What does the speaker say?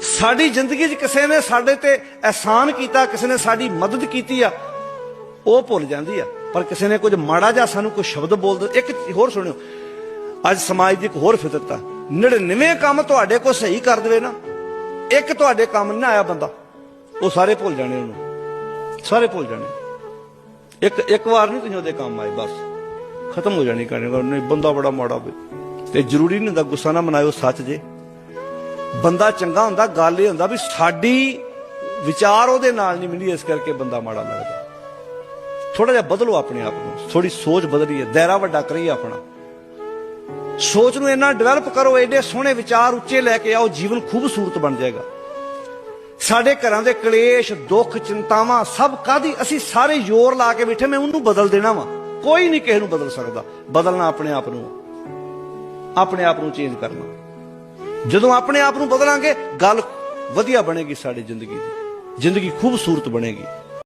ਸਾਡੀ ਜ਼ਿੰਦਗੀ 'ਚ ਕਿਸੇ ਨੇ ਸਾਡੇ ਤੇ ਅਹਿਸਾਨ ਕੀਤਾ, ਕਿਸੇ ਨੇ ਸਾਡੀ ਮਦਦ ਕੀਤੀ ਆ, ਉਹ ਭੁੱਲ ਜਾਂਦੀ ਆ। ਪਰ ਕਿਸੇ ਨੇ ਕੁਝ ਮਾੜਾ ਜਾਂ ਸਾਨੂੰ ਕੋਈ ਸ਼ਬਦ ਬੋਲ ਦੇ ਇੱਕ ਹੋਰ ਸੁਣਿਓ। ਅੱਜ ਸਮਾਜ ਦੀ ਇੱਕ ਹੋਰ ਫਿਤਰਤ ਆ। 99 ਕੰਮ ਤੁਹਾਡੇ ਕੋਲ ਸਹੀ ਕਰ ਦੇਵੇ ਨਾ, ਇੱਕ ਤੁਹਾਡੇ ਕੰਮ ਨਹੀਂ ਆਇਆ ਬੰਦਾ, ਉਹ ਸਾਰੇ ਭੁੱਲ ਜਾਣੇ ਉਹਨੂੰ। ਸਾਰੇ ਭੁੱਲ ਜਾਣੇ। ਇੱਕ ਇੱਕ ਵਾਰ ਨਹੀਂ ਤੁਸੀਂ ਉਹਦੇ ਕੰਮ ਆਏ, ਬਸ। ਖਤਮ ਹੋ ਜਾਣੀ ਕਹਾਣੀ। ਬੰਦਾ ਬੜਾ ਮਾੜਾ ਵੇ ਤੇ ਜ਼ਰੂਰੀ ਨਹੀਂ ਹੁੰਦਾ ਗੁੱਸਾ ਨਾ ਮਨਾਇਓ ਸੱਚ ਜੇ। ਬੰਦਾ ਚੰਗਾ ਹੁੰਦਾ, ਗੱਲ ਇਹ ਹੁੰਦਾ ਵੀ ਸਾਡੀ ਵਿਚਾਰ ਉਹਦੇ ਨਾਲ ਨਹੀਂ ਮਿਲੀ, ਇਸ ਕਰਕੇ ਬੰਦਾ ਮਾੜਾ ਲੱਗਦਾ। ਥੋੜਾ ਜਿਹਾ ਬਦਲੋ ਆਪਣੇ ਆਪ ਨੂੰ ਥੋੜੀ ਸੋਚ ਬਦਲੀਏ, ਦਾਇਰਾ ਵੱਡਾ ਕਰੀਏ ਆਪਣਾ। ਸੋਚ ਨੂੰ ਇੰਨਾ ਡਿਵੈਲਪ ਕਰੋ, ਐਡੇ ਸੋਹਣੇ ਵਿਚਾਰ ਉੱਚੇ ਲੈ ਕੇ ਆਓ, ਜੀਵਨ ਖੂਬਸੂਰਤ ਬਣ ਜਾਏਗਾ। ਸਾਡੇ ਘਰਾਂ ਦੇ ਕਲੇਸ਼, ਦੁੱਖ, ਚਿੰਤਾਵਾਂ ਸਭ ਕਾਦੀ ਅਸੀਂ ਸਾਰੇ ਜ਼ੋਰ ਲਾ ਕੇ ਬੈਠੇ, ਮੈਂ ਉਹਨੂੰ ਬਦਲ ਦੇਣਾ ਵਾ। ਕੋਈ ਨਹੀਂ ਕਿਸੇ ਨੂੰ ਬਦਲ ਸਕਦਾ। ਬਦਲਣਾ ਆਪਣੇ ਆਪ ਨੂੰ। ਆਪਣੇ ਆਪ ਨੂੰ ਚੇਂਜ ਕਰਨਾ। ਜਦੋਂ ਆਪਣੇ ਆਪ ਨੂੰ ਬਦਲਾਂਗੇ ਗੱਲ ਵਧੀਆ ਬਣੇਗੀ ਸਾਡੀ ਜ਼ਿੰਦਗੀ ਦੀ। ਜ਼ਿੰਦਗੀ ਖੂਬਸੂਰਤ ਬਣੇਗੀ।